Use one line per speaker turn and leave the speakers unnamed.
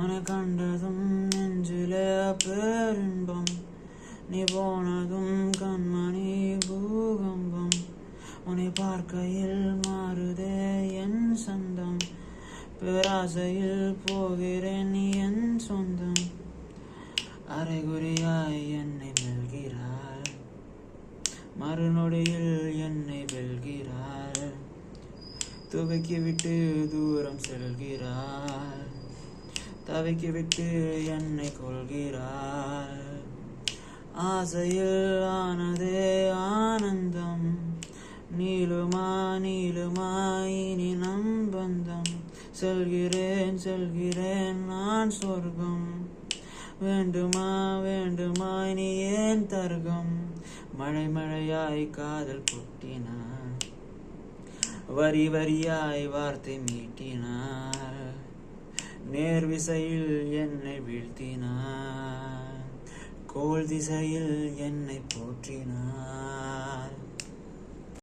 உன கண்டதும் நெஞ்சிலே பேரின்பம் நீ போனதும் கண்மணி பூகம்பம். உன்னை பார்க்கையில் மாறுதே என் சொந்தம். பேராசையில் போகிறேன் நீ என் சொந்தம். அரைகுறையாய் என்னை மெல்கிறாள் மறுநொடியில் என்னை வெல்கிறாள் துவக்கிவிட்டு தூரம் செல்கிறாள் தவிக்கி விட்டு என்னை கொள்கிறாள் ஆசையில் ஆனதே ஆனந்தம். நீளுமா நீளுமா இனி நம் பந்தம். செல்கிறேன் செல்கிறேன் நான் சொர்க்கம். வேண்டுமா வேண்டுமா நீ ஏன் தர்கம் மழை மழையாய் காதல் கொட்டினார். வரி வரியாய் வார்த்தை மீட்டினார். நேர் விசையில் என்னை வீழ்த்தினான் கோல் திசையில் என்னை போற்றினான்